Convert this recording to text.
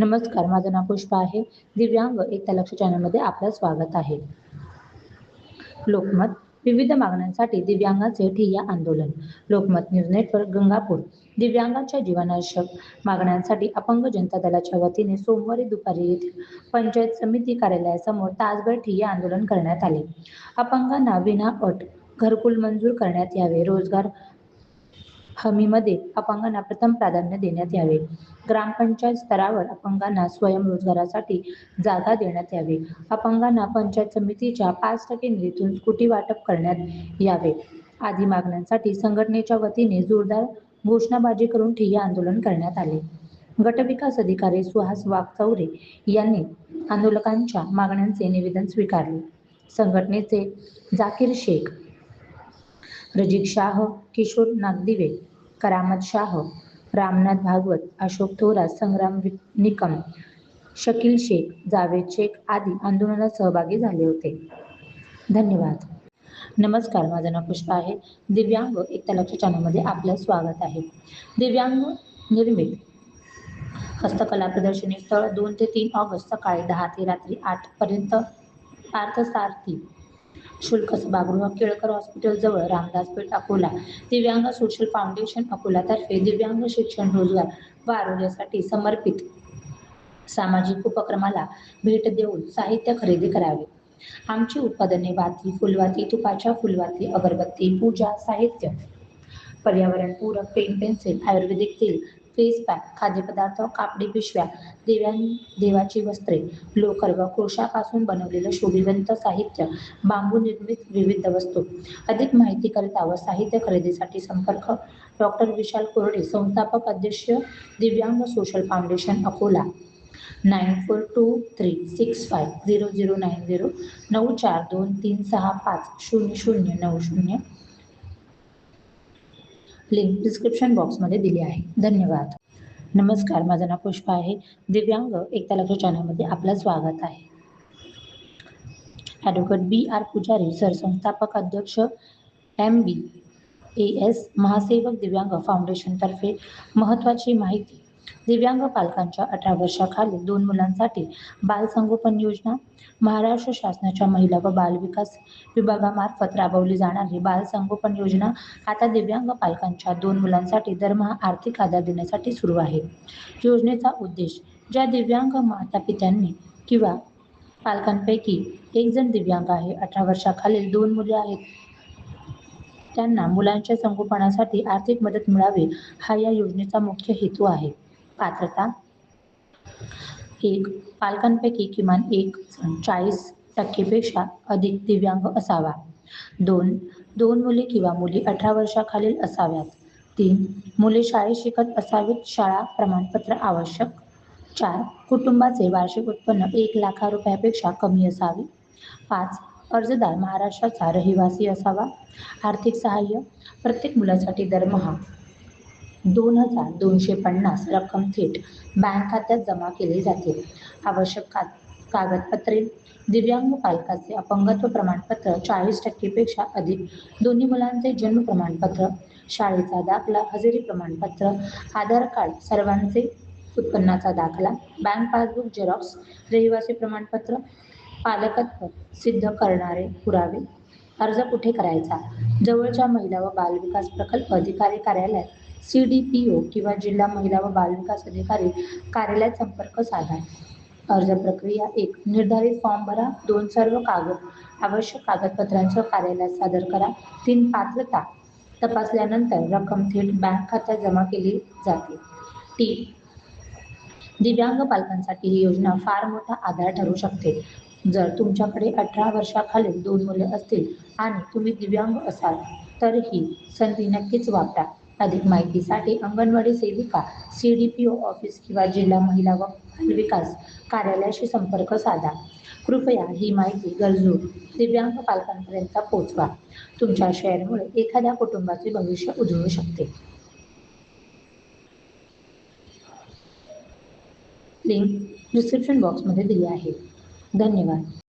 नमस्कार माझं नाव पुष्पा आहे. दिव्यांग एकता लक्ष चॅनलमध्ये आपलं स्वागत आहे. लोकमत विविध मागण्यांसाठी दिव्यांगाचे ठिय्या आंदोलन. Lokmat news network Gangapur. दिव्यांगांच्या जीवनावश्यक मागण्यांसाठी अपंग जनता दलाच्या वतीने सोमवारी दुपारी येथील पंचायत समिती कार्यालयासमोर तासभर ठिय्या आंदोलन करण्यात आले. अपंगांना विना अट घरकुल मंजूर करण्यात यावे. रोजगार हमीमध्ये अपंगांना प्रथम प्राधान्य देण्यात यावे. ग्रामपंचायत स्तरावर अपंगांना स्वयंरोजगारासाठी जागा देण्यात यावी. अपंगांना पंचायत समितीच्या पाच टक्के निधीतून स्कूटी वाटप करण्यात यावे. आदी मागण्यांसाठी संघटनेच्या वतीने जोरदार घोषणाबाजी करून ठिय्या आंदोलन करण्यात आले. गटविकास अधिकारी सुहास वाघचौरे यांनी आंदोलकांच्या मागण्यांचे निवेदन स्वीकारले. संघटनेचे जाकीर शेख रजिक शाह किशोर नागदिवे करामत शाह रामनाथ भागवत अशोक थोरात संग्राम निकम शकील शेख जावेद शेख आदी आंदोलनात सहभागी झाले होते. धन्यवाद. नमस्कार माझं नाव पुष्पा आहे. दिव्यांग एकता लक्ष चॅनलमध्ये आपलं स्वागत आहे. दिव्यांग निर्मित हस्तकला प्रदर्शनी स्थळ दोन ते तीन ऑगस्ट सकाळी दहा ते रात्री आठ पर्यंत पार्थसारथी शुल्क सभागृह केळकर हॉस्पिटल जवळ रामदास पेठ अकोला दिव्यांग सोशल फाउंडेशन अकोलातर्फे दिव्यांग शिक्षण रोजगार व आरोग्यासाठी समर्पित सामाजिक उपक्रमाला भेट देऊन साहित्य खरेदी करावे. आमची उत्पादने वाती फुलवाती तुपाच्या फुलवाती अगरबत्ती पूजा साहित्य पर्यावरणपूरक पेन पेन्सिल आयुर्वेदिक तेल फेस पॅक खाद्यपदार्थ कापडी पिशव्या देव्या देवाची वस्त्रे लोकर व कोशापासून बनवलेलं शोभिवंत साहित्य बांबू निर्मित विविध वस्तू. अधिक माहिती करिता व साहित्य खरेदीसाठी संपर्क डॉक्टर विशाल कोरडे संस्थापक अध्यक्ष दिव्यांग social foundation Akola. Nine four two three six five zero zero nine zero नऊ चार दोन तीन सहा पाच शून्य शून्य नऊ शून्य. लिंक डिस्क्रिप्शन बॉक्समध्ये दिली आहे. धन्यवाद. नमस्कार माझं नाव पुष्पा आहे. दिव्यांग एकता लक्ष चॅनलमध्ये आपलं स्वागत आहे. ॲडव्होकेट बी आर पुजारी सरसंस्थापक अध्यक्ष एम बी ए एस महासेवक दिव्यांग फाउंडेशनतर्फे महत्त्वाची माहिती दिव्यांग पालकांच्या अठरा वर्षाखाली दोन मुलांसाठी बालसंगोपन योजना महाराष्ट्र शासनाच्या महिला व बालविकास विभागामार्फत राबवली जाणारी बालसंगोपन योजना आता दिव्यांग पालकांच्या दोन मुलांसाठी दरमहा आर्थिक आधार देण्यासाठी सुरू आहे. योजनेचा उद्देश ज्या दिव्यांग माता पित्यांनी किंवा पालकांपैकी एक जण दिव्यांग आहे अठरा वर्षाखालील दोन मुले आहेत त्यांना मुलांच्या संगोपनासाठी आर्थिक मदत मिळावी हा या योजनेचा मुख्य हेतू आहे. पात्रता. एक पालकांपैकी किमान एक चाळीस टक्केपेक्षा अधिक दिव्यांग असावा. दोन दोन मुले किंवा मुली अठरा वर्षाखालील असाव्यात. तीन मुले शाळेत शिकत असावीत शाळा प्रमाणपत्र आवश्यक. चार कुटुंबाचे वार्षिक उत्पन्न एक लाखा रुपयापेक्षा कमी असावे. पाच अर्जदार महाराष्ट्राचा रहिवासी असावा. आर्थिक सहाय्य प्रत्येक मुलासाठी दरमहा. दोन हजार दोनशे पन्नास रक्कम थेट बँक खात्यात जमा केली जाते. आवश्यक का कागदपत्रे दिव्यांग पालकाचे अपंगत्व प्रमाणपत्र चाळीस टक्केपेक्षा अधिक दोन्ही मुलांचे जन्म प्रमाणपत्र शाळेचा दाखला हजेरी प्रमाणपत्र आधार कार्ड सर्वांचे उत्पन्नाचा दाखला बँक पासबुक झेरॉक्स रहिवासी प्रमाणपत्र पालकत्व सिद्ध करणारे पुरावे अर्ज कुठे करायचा? जवळच्या महिला व बालविकास प्रकल्प अधिकारी कार्यालयात सी डी पी ओ किंवा जिल्हा महिला व बालविकास अधिकारी कार्यालयात संपर्क साधा. अर्ज प्रक्रिया एक. निर्धारित फॉर्म भरा. दोन सर्व कागद आवश्यक कागदपत्रांसह कार्यालयात सादर करा. तीन पात्रता तपासल्यानंतर रक्कम थेट बँक खात्यात जमा केली जाते. टी दिव्यांग पालकांसाठी ही योजना फार मोठा आधार ठरू शकते. जर तुमच्याकडे अठरा वर्षाखालील दोन मुले असतील आणि तुम्ही दिव्यांग असाल तर ही संधी नक्कीच वापरा. अधिक माहितीसाठी अंगणवाडी सेविका C D P O office किंवा जिल्हा महिला व बालविकास कार्यालयाशी संपर्क साधा. कृपया ही माहिती गरजू दिव्यांग पालकांपर्यंत पोहोचवा तुमच्या शेअरमुळे एखाद्या कुटुंबाचे भविष्य उजळू शकते. लिंक डिस्क्रिप्शन बॉक्समध्ये दिली आहे. धन्यवाद.